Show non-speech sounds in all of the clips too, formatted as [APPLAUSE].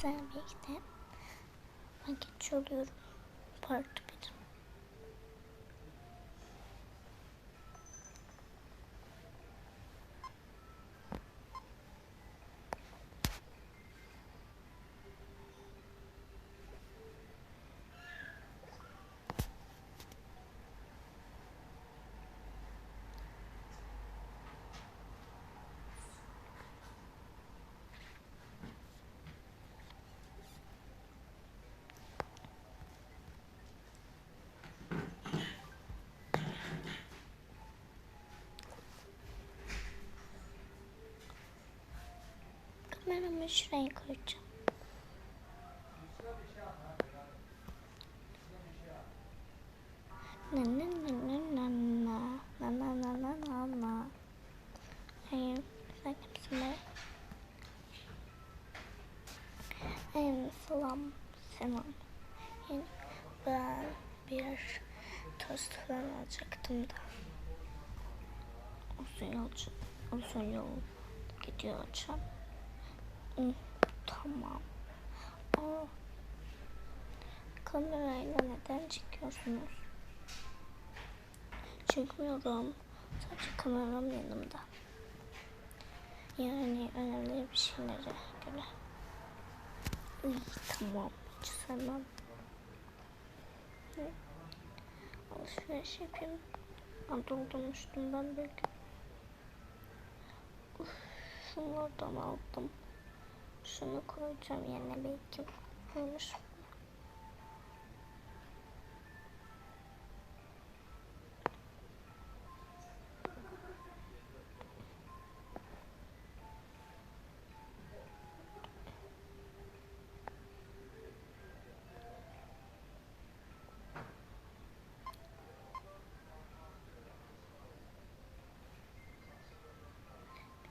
izlenmekten vakit çalıyorum. Pardon. 1. Kameramı şuraya koyacağım. Na na na na na na na na na na na na Hayır, sen kimsin? Hayır, selam, selam. Yani ben bir tost falan alacaktım da. Uzun yolcu, uzun yol gidiyor olacağım. Tamam. Aa, kamerayla neden çekiyorsunuz? Çekmiyorum. Sadece kameram yanımda. Yani önemli bir şeylere göre. İyi tamam. Hiç sevmem. Alışveriş yapayım. Doldurmuştum ben belki. Uf, şunlardan aldım. Şunu koyacağım yerine belki koymuş.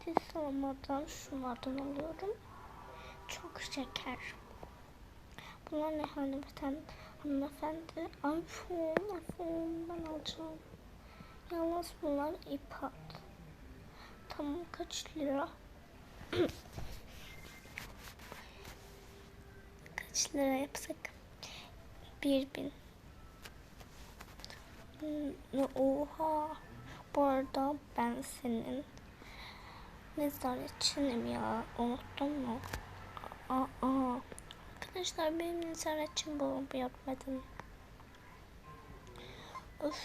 Bir de salamadan şunlardan alıyorum. Çok şeker. Bunlar ne hanımefendi? Hanımefendi iPhone, iPhone ben alacağım. Yalnız bunlar iPad. Tamam kaç lira? [CLEARS THROAT] kaç lira yapsak? Bir bin. Hmm, Oha. Bu arada ben senin nezaretçinim ya. Unuttun mu? Aa, arkadaşlar benim nezaretçim bu yapmadım. Of,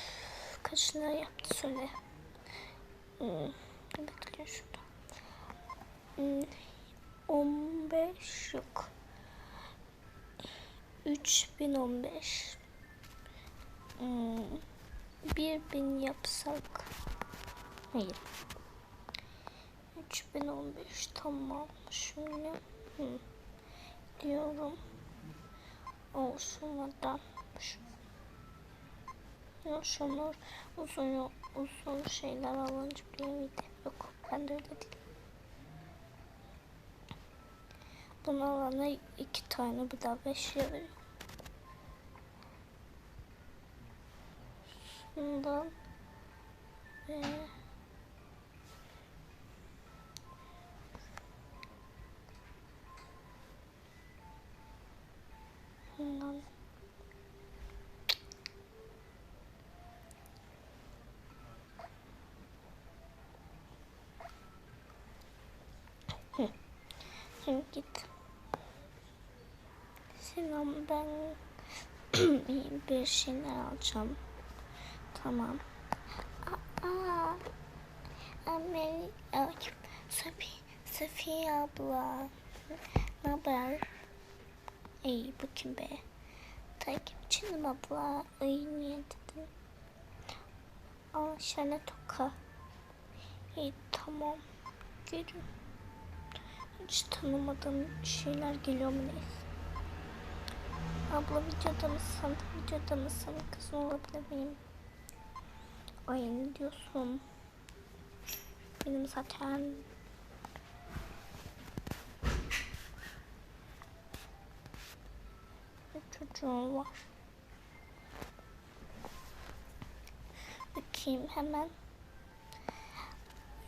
kaç lira yaptı söyle. Hmm, bekle şurada. Hmm, 15 yok. 3015. Hmm, 1000 yapsak. Hayır. 3015 tamam. Şöyle. Hı. Diyorum. Olsun da. Şu. Ya şunlar uzun uzun şeyler alınca miydi? Yok ben de öyle değil. Bunu alana iki tane bir daha beş lira veriyor. Şundan ve Şimdi git. Ben [CLEARS THROAT] bir şeyler alacağım. Tamam. Aa, Amel, Safi, Safiye abla. Ne haber? İyi bu kim be? Takipçinim abla. Ay niye dedim? Aa şöyle toka. İyi tamam. Gelin. Hiç tanımadığım şeyler geliyor mu neyse. Abla videoda mısın? Videoda mısın? Kızım olabilir miyim? Ay ne diyorsun? Benim zaten bir çocuğum var. Bakayım hemen.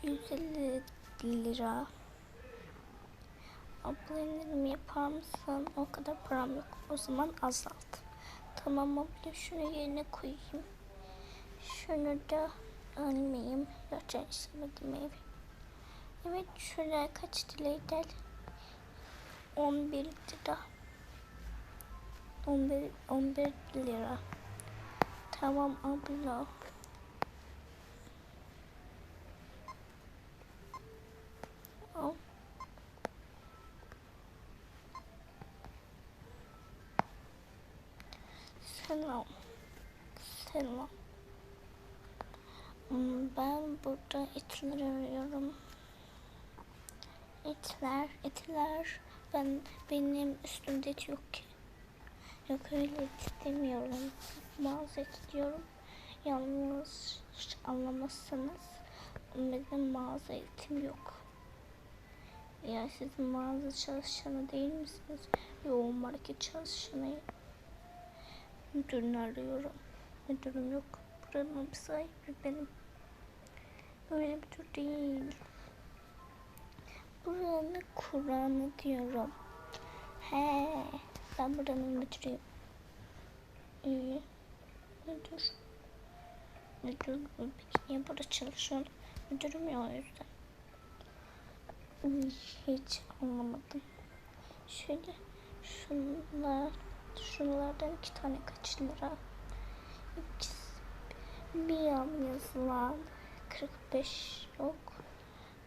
150 lira. Abla yapar mısın? O kadar param yok. O zaman azalt. Tamam abla şunu yerine koyayım. Şunu da almayayım. Zaten istemedim evi. Evet şuraya kaç lira 11 lira. 11, 11 lira. Tamam abla. Al. Selam. Selam. Hmm, Ben burada etleri arıyorum. Etler, etler. Ben benim üstümde et yok ki. Yok öyle et istemiyorum. Mağaza et diyorum. Yalnız anlamazsanız benim mağaza etim yok. Ya siz mağaza çalışanı değil misiniz? Yoğun market çalışanı. Müdürünü arıyorum. Müdürüm yok. Buranın sahibi benim. Böyle müdür değil. Buranın Kur'an'ı diyorum. He, ben buranın müdürüyüm. İyi. Müdür. Müdür. Peki niye burada çalışıyorsun? Müdürüm ya o yüzden. Hiç anlamadım. Şöyle şunlar, şunlardan iki tane kaç lira? Bir yan yazılan 45 yok.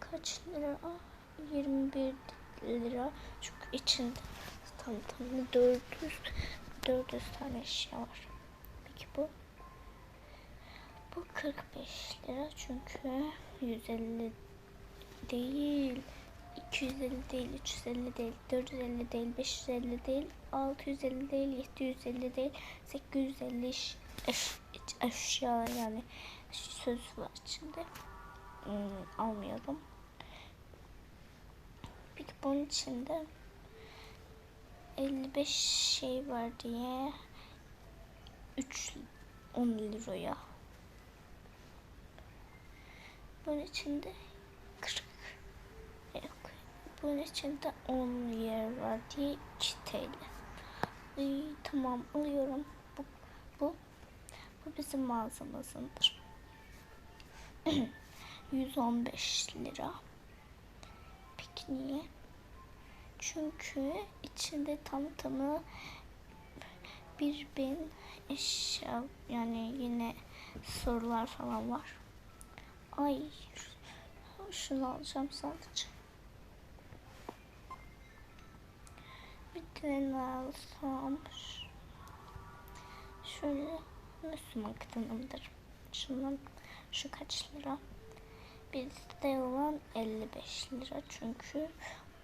Kaç lira? 21 lira. Çünkü içinde tam tam 400 400 tane eşya var. Peki bu? Bu 45 lira çünkü 150 değil. 250 değil, 350 değil, 450 değil, 550 değil, 650 değil, 750 değil, 850 eş, eş, eşya yani söz var içinde. Hmm, almıyorum. Peki bunun içinde 55 şey var diye 3 10 liraya. Bunun içinde 40 yok. Bunun içinde 10 yer var diye 2 TL. İyi, tamam alıyorum. Bu, bu, bu bizim mağazamızındır. [CLEARS THROAT] 115 lira. Peki niye? Çünkü içinde tam tamı bir bin eşya yani yine sorular falan var. Ay şunu alacağım sadece. Tane alsam şöyle Müslüman kadınımdır. Şundan şu kaç lira? Bizde olan 55 lira çünkü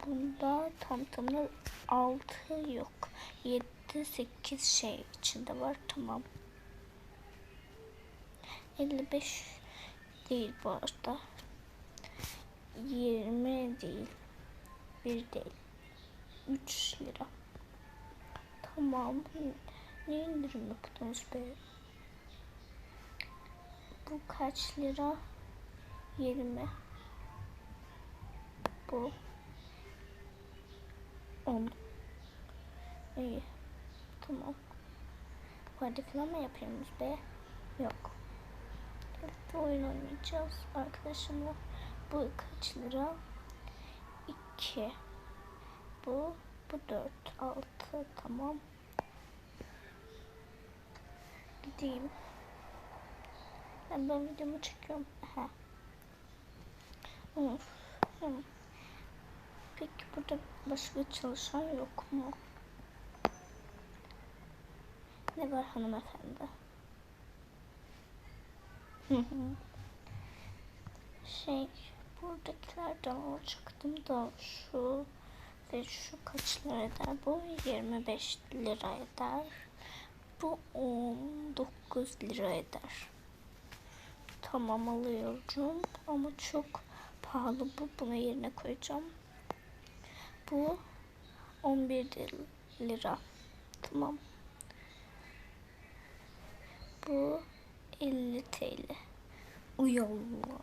bunda tam tamına 6 yok. 7 8 şey içinde var tamam. 55 değil bu arada. 20 değil. 1 değil. 3 lira. Tamam. Ne indirim yaptınız be? Bu kaç lira? 20. Bu 10. İyi. Tamam. Hadi falan mı yapıyoruz be? Yok. Evet, oyun oynayacağız arkadaşımla. Bu kaç lira? 2. Bu bu 4 6 tamam. Gideyim. Ben, ben videomu çekiyorum. Aha. Of. Peki burada başka çalışan yok mu? Ne var hanımefendi? Şey buradakilerden alacaktım da şu ve şu kaç lira eder? Bu 25 lira eder. Bu 19 lira eder. Tamam alıyorum ama çok pahalı bu. Bunu yerine koyacağım. Bu 11 lira. Tamam. Bu 50 TL. Uy Allah.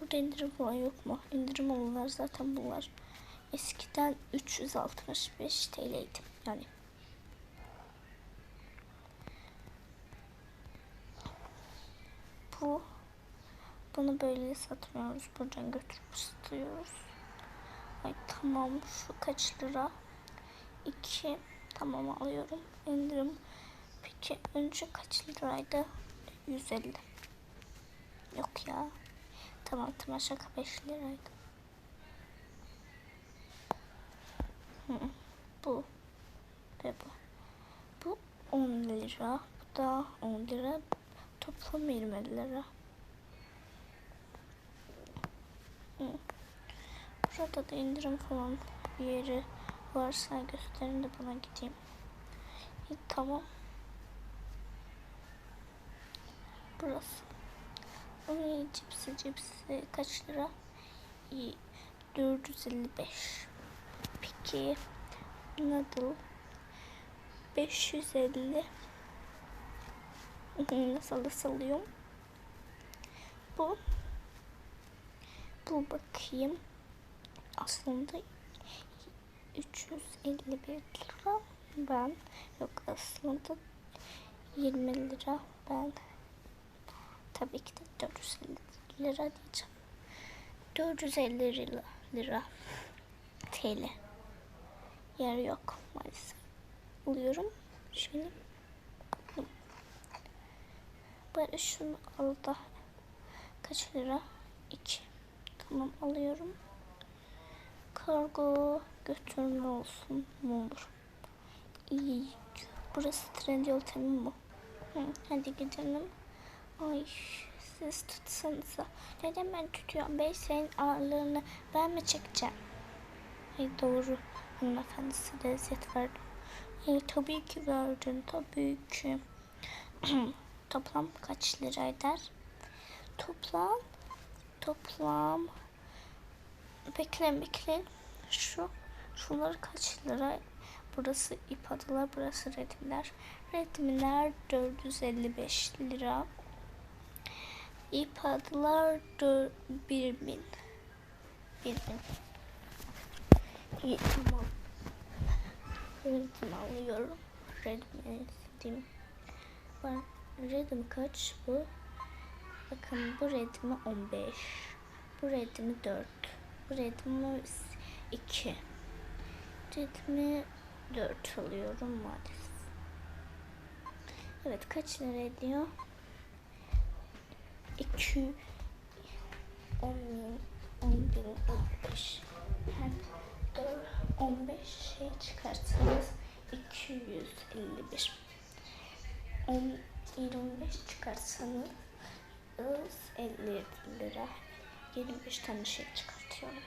Burada indirim falan yok mu? İndirim olanlar zaten bunlar. eskiden 365 TL'ydi. Yani bu bunu böyle satmıyoruz. Buradan götürüp satıyoruz. Ay tamam şu kaç lira? 2 tamam alıyorum. İndirim. Peki önce kaç liraydı? 150. Yok ya. Tamam tamam şaka 5 liraydı. Hı, bu ve bu. Bu 10 lira. Bu da 10 lira. Toplam 20 lira. Burada da indirim falan bir yeri varsa gösterin de bana gideyim. Tamam. Burası. Ay, cipsi cipsi kaç lira? İyi, 455. Peki noodle 550 nasıl da bu bu bakayım. Aslında 351 lira ben yok aslında 20 lira ben. Tabii ki de 450 lira diyeceğim. 450 lira, lira TL yer yok maalesef. Alıyorum şöyle Bari şunu al da kaç lira? 2. Tamam alıyorum. Kargo götürme olsun mu olur? İyi. Burası Trendyol tamam mı? Hı, hadi gidelim. Ay siz tutsanıza. Neden ben tutuyorum? Ben senin ağırlığını ben mi çekeceğim? Ay doğru. Hanımefendi size lezzet verdim. Ay, tabii ki verdin. Tabii ki. [CLEARS THROAT] Toplam kaç lira eder? Toplam toplam bekleyin bekleyin. Şu şunlar kaç lira? Burası ip adılar, burası redimler. Redimler 455 lira. İp adılar 1000. 1000. İyi tamam. Redim alıyorum. Redim var. Redim kaç bu? Bakın bu redimi 15. Bu redimi 4. Bu redimi 2. Redimi 4 alıyorum maalesef. Evet kaç lira ediyor? 2 10 bin 10 bin 15 hem 4 15 şey çıkartsanız 251 10 25 çıkarsanız 50 lira 25 tane şey çıkartıyorum.